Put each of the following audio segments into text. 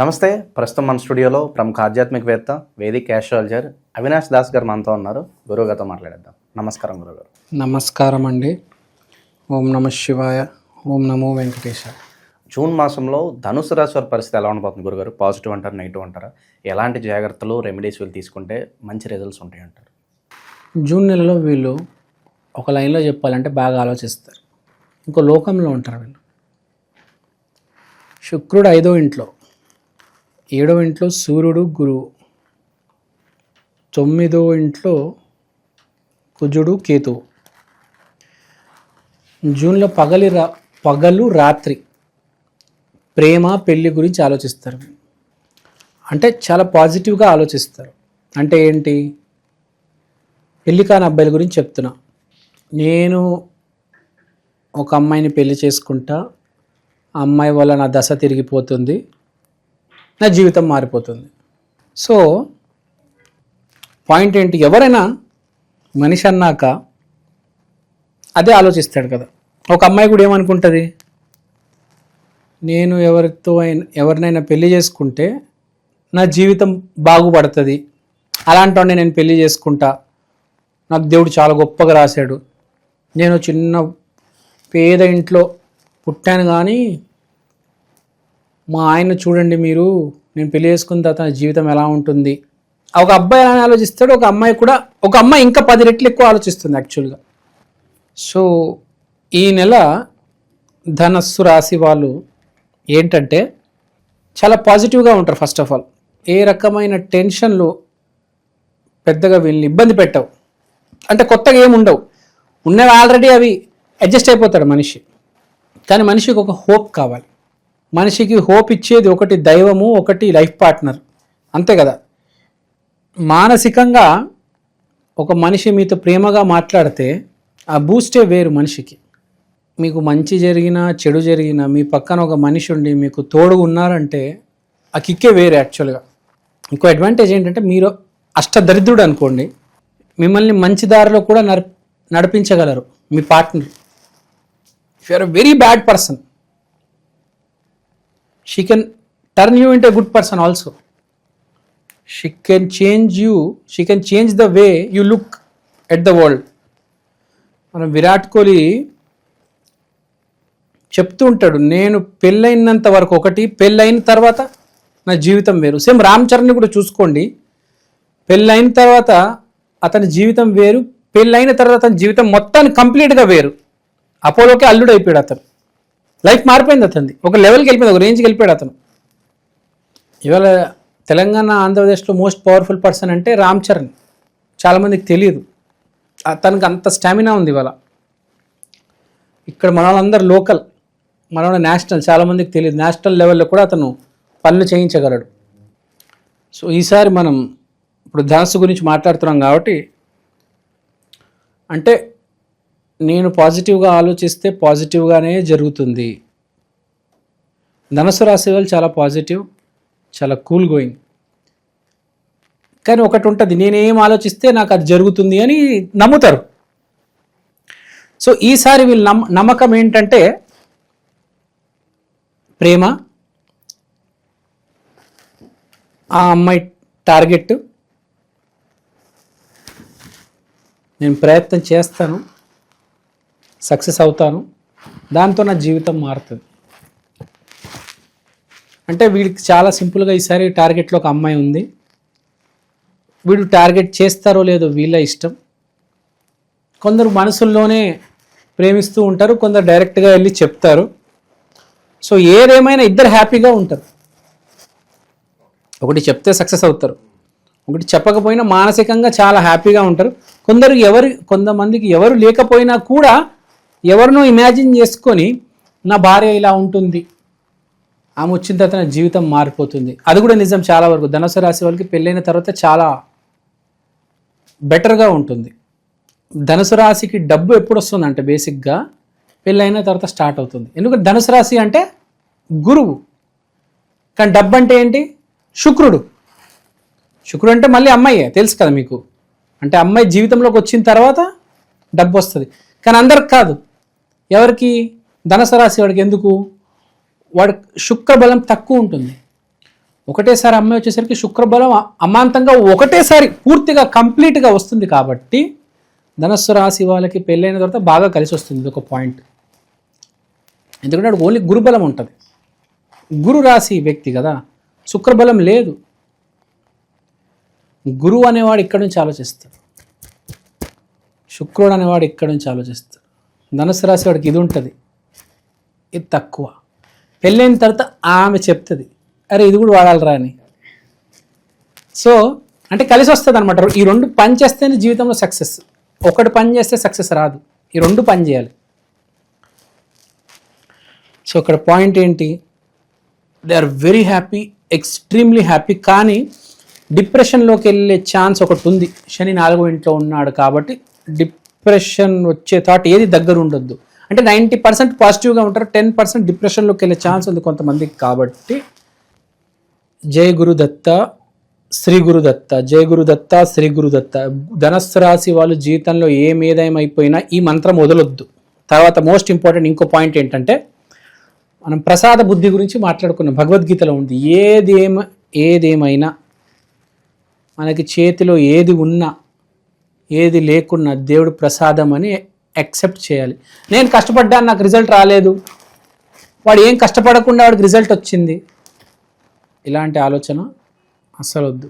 నమస్తే ప్రస్తుతం మన స్టూడియోలో ప్రముఖ ఆధ్యాత్మికవేత్త వేదిక్ యాస్ట్రాలజర్ అవినాష్ దాస్ గారు మనతో ఉన్నారు. గురువు గారితో మాట్లాడేద్దాం. నమస్కారం గురుగారు నమస్కారం అండి. ఓం నమ శివాయ ఓం నమో వెంకటేశ జూన్ మాసంలో ధనుసు రాశి వారి పరిస్థితి ఎలా ఉండబోతుంది గురుగారు పాజిటివ్ అంటారు నెగిటివ్ అంటారా? ఎలాంటి జాగ్రత్తలు రెమెడీస్ వీళ్ళు తీసుకుంటే మంచి రిజల్ట్స్ ఉంటాయి అంటారు? జూన్ నెలలో వీళ్ళు ఒక లైన్లో చెప్పాలంటే బాగా ఆలోచిస్తారు. ఇంకో లోకంలో ఉంటారు వీళ్ళు. శుక్రుడు ఐదో ఇంట్లో. ఏడో ఇంట్లో సూర్యుడు గురువు. తొమ్మిదో ఇంట్లో కుజుడు కేతువు. జూన్లో పగలి రా పగలు రాత్రి ప్రేమ పెళ్ళి గురించి ఆలోచిస్తారు. అంటే చాలా పాజిటివ్గా ఆలోచిస్తారు. అంటే ఏంటి? పెళ్ళి కాని అబ్బాయిల గురించి చెప్తున్నా. నేను ఒక అమ్మాయిని పెళ్ళి చేసుకుంటా. ఆ అమ్మాయి వల్ల నా దశ తిరిగిపోతుంది. నా జీవితం మారిపోతుంది. సో పాయింట్ ఏంటి? ఎవరైనా మనిషి అన్నాక అదే ఆలోచిస్తాడు కదా. ఒక అమ్మాయి కూడా ఏమనుకుంటుంది? నేను ఎవరితో అయినా ఎవరినైనా పెళ్ళి చేసుకుంటే నా జీవితం బాగుపడుతుంది. అలాంటి వాడిని నేను పెళ్ళి చేసుకుంటా. నాకు దేవుడు చాలా గొప్పగా రాశాడు. నేను చిన్న పేద ఇంట్లో పుట్టాను కానీ మా ఆయన చూడండి మీరు నేను పెళ్ళి చేసుకున్న తర్వాత నా జీవితం ఎలా ఉంటుంది? ఒక అబ్బాయి ఎలా ఆలోచిస్తాడు ఒక అమ్మాయి కూడా ఒక అమ్మాయి ఇంకా పది రెట్లు ఎక్కువ ఆలోచిస్తుంది యాక్చువల్గా సో ఈ నెల ధనస్సు రాశి వాళ్ళు ఏంటంటే చాలా పాజిటివ్గా ఉంటారు ఫస్ట్ ఆఫ్ ఆల్ ఏ రకమైన టెన్షన్లు పెద్దగా వీళ్ళని ఇబ్బంది పెట్టవు. అంటే కొత్తగా ఏమి ఉండవు. ఉన్నవి ఆల్రెడీ అవి అడ్జస్ట్ అయిపోతాడు మనిషి. కానీ మనిషికి ఒక హోప్ కావాలి. మనిషికి హోప్ ఇచ్చేది ఒకటి దైవము ఒకటి లైఫ్ పార్ట్నర్. అంతే కదా? మానసికంగా ఒక మనిషి మీతో ప్రేమగా మాట్లాడితే ఆ బూస్టే వేరు మనిషికి. మీకు మంచి జరిగినా చెడు జరిగినా మీ పక్కన ఒక మనిషి ఉండి మీకు తోడు ఉన్నారంటే ఆ కిక్కే వేరు యాక్చువల్గా. ఇంకో అడ్వాంటేజ్ ఏంటంటే మీరు అష్టదరిద్రుడు అనుకోండి మిమ్మల్ని మంచి దారిలో కూడా నడి నడిపించగలరు మీ partner. If you're very bad person she can turn you into a good person also she can change you she can change the way you look at the world మనం విరాట్ కోహ్లీ చెప్తూ ఉంటాడు నేను పెళ్ళైనంత వరకు ఒకటి పెళ్ళైన తర్వాత నా జీవితం వేరు. సేమ్ రామ్ చరణ్ని కూడా చూసుకోండి. పెళ్ళైన తర్వాత అతని జీవితం వేరు పెళ్ళైన తర్వాత అతని జీవితం మొత్తాన్ని కంప్లీట్గా వేరు. అపోలోకే అల్లుడు అయిపోయాడు అతను. లైఫ్ మారిపోయింది అతనిది. ఒక లెవెల్కి వెళ్ళిపోయింది ఒక రేంజ్కి వెళ్ళిపోయాడు అతను. ఇవాళ తెలంగాణ ఆంధ్రప్రదేశ్లో మోస్ట్ పవర్ఫుల్ పర్సన్ అంటే రామ్ చరణ్. చాలామందికి తెలియదు తనకు అంత స్టామినా ఉంది ఇవాళ. ఇక్కడ మన వాళ్ళందరూ లోకల్ మన నేషనల్ చాలామందికి తెలియదు నేషనల్ లెవెల్లో కూడా అతను పనులు చేయించగలడు. సో ఈసారి మనం ఇప్పుడు ధనస్సు గురించి మాట్లాడుతున్నాం కాబట్టి అంటే నేను పాజిటివ్గా ఆలోచిస్తే పాజిటివ్గానే జరుగుతుంది. ధనస్సు రాశి వాళ్ళు చాలా పాజిటివ్ చాలా కూల్ గోయింగ్. కానీ ఒకటి ఉంటుంది నేనేం ఆలోచిస్తే నాకు అది జరుగుతుంది అని నమ్ముతారు. సో ఈసారి వీళ్ళ నమ్మ నమ్మకం ఏంటంటే ప్రేమ ఆ అమ్మాయి టార్గెట్ నేను ప్రయత్నం చేస్తాను. సక్సెస్ అవుతాను. దాంతో నా జీవితం మారుతుంది. అంటే వీడికి చాలా సింపుల్గా ఈసారి టార్గెట్లో ఒక అమ్మాయి ఉంది. వీడు టార్గెట్ చేస్తారో లేదో వీళ్ళ ఇష్టం. కొందరు మనసుల్లోనే ప్రేమిస్తూ ఉంటారు కొందరు డైరెక్ట్గా వెళ్ళి చెప్తారు. సో ఏదేమైనా ఇద్దరు హ్యాపీగా ఉంటారు. ఒకటి చెప్తే సక్సెస్ అవుతారు. ఒకటి చెప్పకపోయినా మానసికంగా చాలా హ్యాపీగా ఉంటారు. కొందరు ఎవరు కొంతమందికి ఎవరు లేకపోయినా కూడా ఎవరినో ఇమాజిన్ చేసుకొని నా భార్య ఇలా ఉంటుంది. ఆమె వచ్చిన తర్వాత నా జీవితం మారిపోతుంది. అది కూడా నిజం చాలా వరకు. ధనుసు రాశి వాళ్ళకి పెళ్ళైన తర్వాత చాలా బెటర్గా ఉంటుంది. ధనుసు రాశికి డబ్బు ఎప్పుడు వస్తుంది అంటే బేసిక్గా? పెళ్ళైన తర్వాత స్టార్ట్ అవుతుంది. ఎందుకంటే ధనుసు రాశి అంటే గురువు. కానీ డబ్బు అంటే ఏంటి? శుక్రుడు. శుక్రుడు అంటే మళ్ళీ అమ్మాయే తెలుసు కదా మీకు. అంటే అమ్మాయి జీవితంలోకి వచ్చిన తర్వాత డబ్బు వస్తుంది. కానీ అందరికి కాదు. ఎవరికి? ధనసరాశి వాడికి ఎందుకు? వాడి శుక్రబలం తక్కువ ఉంటుంది. ఒకటేసారి అమ్మాయి వచ్చేసరికి శుక్రబలం అమాంతంగా ఒకటేసారి పూర్తిగా కంప్లీట్గా వస్తుంది కాబట్టి ధనస్సు రాశి వాళ్ళకి పెళ్ళైన తర్వాత బాగా కలిసి వస్తుంది ఇది ఒక పాయింట్. ఎందుకంటే వాడికి ఓన్లీ గురుబలం ఉంటుంది. గురు రాశి వ్యక్తి కదా శుక్రబలం లేదు. గురువు అనేవాడు ఇక్కడి నుంచి ఆలోచిస్తాడు. శుక్రుడు అనేవాడు ఇక్కడి నుంచి ఆలోచిస్తాడు. ధనుసు రాశి వాడికి ఇది ఉంటుంది. ఇది తక్కువ. పెళ్ళైన తర్వాత ఆమె చెప్తుంది. అరే ఇది కూడా వాడాలిరా అని. సో అంటే కలిసి వస్తుంది అనమాట ఈ రెండు పని చేస్తేనే జీవితంలో సక్సెస్. ఒకటి పని చేస్తే సక్సెస్ రాదు. ఈ రెండు పని చేయాలి. సో ఇక్కడ పాయింట్ ఏంటి? They are very happy extremely happy. కానీ డిప్రెషన్లోకి వెళ్ళే ఛాన్స్ ఒకటి ఉంది. శని నాలుగో ఇంట్లో ఉన్నాడు కాబట్టి డిప్ డిప్రెషన్ వచ్చే థాట్ ఏది దగ్గర ఉండొద్దు. అంటే నైంటీ పర్సెంట్ పాజిటివ్గా ఉంటారు టెన్ పర్సెంట్ డిప్రెషన్లోకి వెళ్ళే ఛాన్స్ ఉంది కొంతమందికి కాబట్టి. జయ గురుదత్త శ్రీ గురుదత్త జయ గురుదత్త శ్రీ గురుదత్త ధనస్సు రాశి వాళ్ళు జీవితంలో ఏమేదైమైపోయినా ఈ మంత్రం వదలొద్దు. తర్వాత మోస్ట్ ఇంపార్టెంట్ ఇంకో పాయింట్ ఏంటంటే మనం ప్రసాద బుద్ధి గురించి మాట్లాడుకున్నాం భగవద్గీతలో ఉంది. ఏదేమ ఏదేమైనా మనకి చేతిలో ఏది ఉన్నా ఏది లేకున్నా దేవుడు ప్రసాదం అని యాక్సెప్ట్ చేయాలి. నేను కష్టపడ్డాను నాకు రిజల్ట్ రాలేదు. వాడు ఏం కష్టపడకుండా వాడికి రిజల్ట్ వచ్చింది? ఇలాంటి ఆలోచన అస్సలు వద్దు.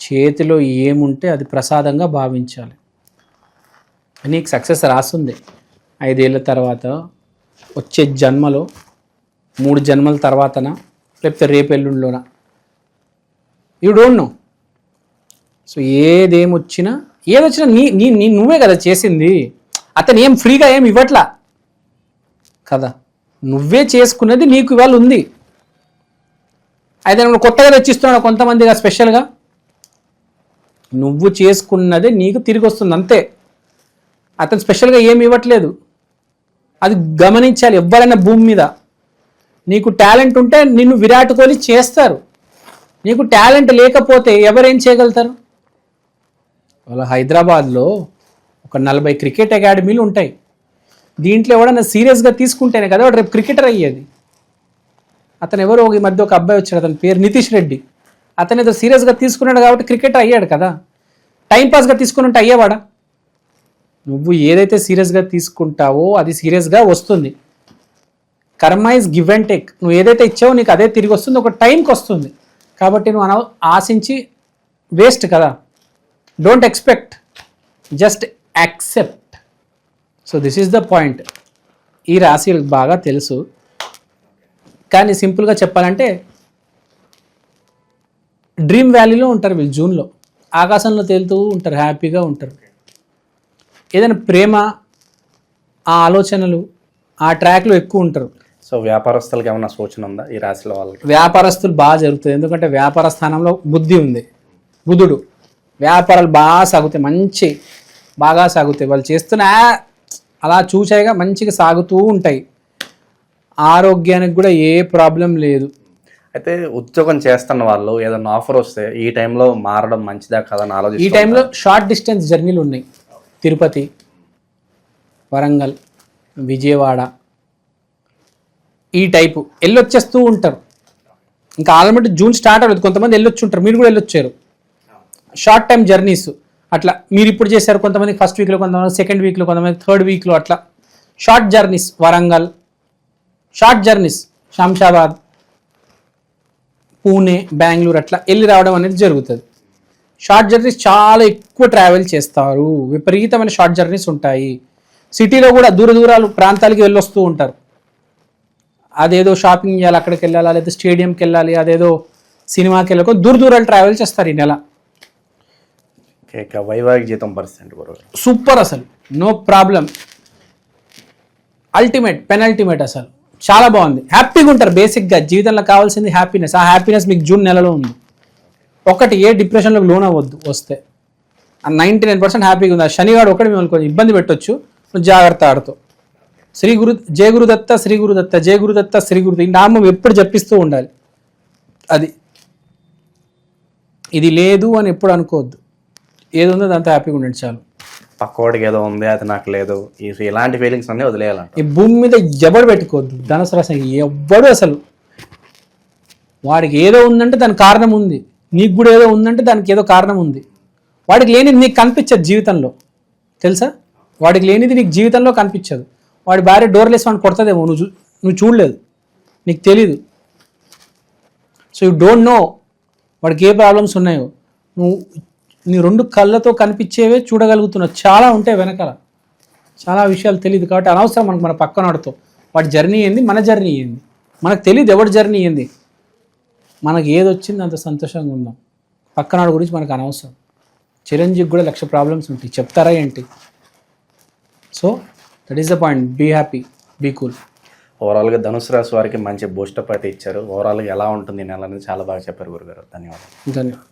చేతిలో ఏముంటే అది ప్రసాదంగా భావించాలి. నీకు సక్సెస్ రాస్తుంది ఐదేళ్ళ తర్వాత వచ్చే జన్మలో మూడు జన్మల తర్వాతన లేకపోతే రేపు ఎల్లుండిలోనా యూ డోంట్ నో సో ఏదేమొచ్చినా ఏదొచ్చినా నీ నీ నీ నువ్వే కదా చేసింది. అతను ఏం ఫ్రీగా ఏం ఇవ్వట్లా? కదా. నువ్వే చేసుకున్నది నీకు ఇవాళ ఉంది. అయితే కొత్తగా తెచ్చిస్తున్నాడు కొంతమందిగా స్పెషల్గా. నువ్వు చేసుకున్నదే నీకు తిరిగి వస్తుంది అంతే. అతను స్పెషల్గా ఏమి ఇవ్వట్లేదు. అది గమనించాలి ఎవరైనా భూమి మీద. నీకు టాలెంట్ ఉంటే నిన్ను విరాట్ కోహ్లీ చేస్తారు. నీకు టాలెంట్ లేకపోతే ఎవరేం చేయగలుగుతారు? వాళ్ళ హైదరాబాద్లో ఒక నలభై క్రికెట్ అకాడమీలు ఉంటాయి. దీంట్లో ఎవడన్నా సీరియస్గా తీసుకుంటేనే కదా వాడు రేపు క్రికెటర్ అయ్యేది. అతను ఎవరో ఈ మధ్య ఒక అబ్బాయి వచ్చాడు అతని పేరు నితీష్ రెడ్డి. అతను ఏదో సీరియస్గా తీసుకున్నాడు కాబట్టి క్రికెటర్ అయ్యాడు కదా. టైంపాస్గా తీసుకుని ఉంటే అయ్యేవాడా? నువ్వు ఏదైతే సీరియస్గా తీసుకుంటావో అది సీరియస్గా వస్తుంది. కర్మ ఇస్ గివ్ అండ్ టేక్ నువ్వు ఏదైతే ఇచ్చావో నీకు అదే తిరిగి వస్తుంది. ఒక టైంకి వస్తుంది. కాబట్టి నువ్వు అన ఆశించి వేస్ట్ కదా. Don't expect just accept so this is the point ఈ రాశి బాగా తెలుసు. కానీ సింపుల్గా చెప్పాలంటే డ్రీమ్ వ్యాలీలో ఉంటారు వీళ్ళు జూన్లో. ఆకాశంలో తేలుతూ ఉంటారు హ్యాపీగా ఉంటారు. ఏదైనా ప్రేమ ఆ ఆలోచనలు ఆ ట్రాక్లో ఎక్కువ ఉంటారు. సో వ్యాపారస్తులకి ఏమైనా సూచన ఉందా ఈ రాశిలో వాళ్ళకి? వ్యాపారస్తులు బాగా జరుగుతుంది ఎందుకంటే వ్యాపార స్థానంలో బుద్ధి ఉంది. బుధుడు. వ్యాపారాలు బాగా సాగుతాయి మంచి బాగా సాగుతాయి. వాళ్ళు చేస్తున్న అలా చూసాయిగా మంచిగా సాగుతూ ఉంటాయి. ఆరోగ్యానికి కూడా ఏ ప్రాబ్లం లేదు. అయితే ఉద్యోగం చేస్తున్న వాళ్ళు ఏదైనా ఆఫర్ వస్తే ఈ టైంలో మారడం మంచిదా కదా అని ఈ టైంలో షార్ట్ డిస్టెన్స్ జర్నీలు ఉన్నాయి. తిరుపతి వరంగల్ విజయవాడ. ఈ టైపు వెళ్ళొచ్చేస్తూ ఉంటారు. ఇంకా ఆల్రెడీ జూన్ స్టార్ట్ అవ్వలేదు. కొంతమంది వెళ్ళొచ్చు ఉంటారు మీరు కూడా వెళ్ళొచ్చారు. షార్ట్ టైం జర్నీస్ అట్లా మీరు ఇప్పుడు చేశారు కొంతమంది ఫస్ట్ వీక్లో కొంతమంది సెకండ్ వీక్లో కొంతమంది థర్డ్ వీక్లో అట్లా. Short journeys Warangal. Short journeys Shamshabad Pune Bengaluru అట్లా వెళ్ళి రావడం అనేది జరుగుతుంది. షార్ట్ జర్నీస్ చాలా ఎక్కువ ట్రావెల్ చేస్తారు. విపరీతమైన షార్ట్ జర్నీస్ ఉంటాయి. సిటీలో కూడా దూర దూరాలు ప్రాంతాలకి వెళ్ళొస్తూ ఉంటారు. అదేదో షాపింగ్ చేయాలి అక్కడికి వెళ్ళాలా లేదా స్టేడియంకి వెళ్ళాలి అదేదో సినిమాకి వెళ్ళకో దూర దూరాలు ట్రావెల్ చేస్తారు ఈ నెల. ఇక వైవాహిక జీతం పరిస్థితి సూపర్ అసలు. No problem. అల్టిమేట్ పెనల్టిమేట్ అసలు. చాలా బాగుంది. హ్యాపీగా ఉంటారు బేసిక్గా జీవితంలో కావాల్సింది హ్యాపీనెస్ ఆ హ్యాపీనెస్ మీకు జూన్ నెలలో ఉంది. ఒకటి ఏ డిప్రెషన్లోకి లోన్ అవ్వద్దు వస్తే. ఆ నైంటీ నైన్ పర్సెంట్ హ్యాపీగా ఉంది. ఆ శనివాడు ఒకటి మిమ్మల్ని కొంచెం ఇబ్బంది పెట్టొచ్చు. జాగ్రత్త ఆడుతూ. శ్రీ గురు జయ గురుదత్త శ్రీ గురుదత్త జయ గురుదత్త శ్రీ గురు ఈ నామం ఎప్పుడు జపిస్తూ ఉండాలి. అది. ఇది లేదు అని ఎప్పుడు అనుకోవద్దు. ఏది ఉందో దాంతో హ్యాపీగా ఉండండి చాలు. పక్కోడికి ఏదో ఉంది అది నాకు లేదు. ఈ- ఇలాంటి ఫీలింగ్స్ అన్నీ వదిలేయాలంట. ఈ భూమి మీద ఎవడు పెట్టుకోవద్దు. ధనుసు రాశి ఎవ్వడు అసలు? వాడికి ఏదో ఉందంటే దానికి కారణం ఉంది. నీకు కూడా ఏదో ఉందంటే దానికి ఏదో కారణం ఉంది. వాడికి లేనిది నీకు కనిపించదు జీవితంలో. తెలుసా? వాడికి లేనిది నీకు జీవితంలో కనిపించదు. వాడి భార్య డోర్లెస్ వాడిని కొడుతుందేమో. నువ్వు చూ- నువ్వు చూడలేదు. నీకు తెలీదు. సో యూ డోంట్ నో వాడికి ఏ ప్రాబ్లమ్స్ ఉన్నాయో. నువ్వు నీ రెండు కళ్ళతో కనిపించేవే చూడగలుగుతున్నావు చాలా ఉంటాయి వెనకాల. చాలా విషయాలు తెలియదు కాబట్టి అనవసరం మనకు మన పక్కనోడితో వాడి జర్నీ ఏంది? మన జర్నీ ఏంది? మనకు తెలియదు ఎవరి జర్నీ ఏంది? మనకి ఏది వచ్చింది అంత సంతోషంగా ఉందాం. పక్కనాడు గురించి మనకు అనవసరం. చిరంజీవి కూడా లక్ష ప్రాబ్లమ్స్ ఉంటాయి. చెప్తారా ఏంటి? So that is the point be happy be cool ఓవరాల్గా ధనుసు రాశి వారికి మంచి బూస్టప్ అయితే ఇచ్చారు. ఓవరాల్గా ఎలా ఉంటుంది నెల అనేది చాలా బాగా చెప్పారు గురుగారు. ధన్యవాదాలు. ధన్యవాదాలు.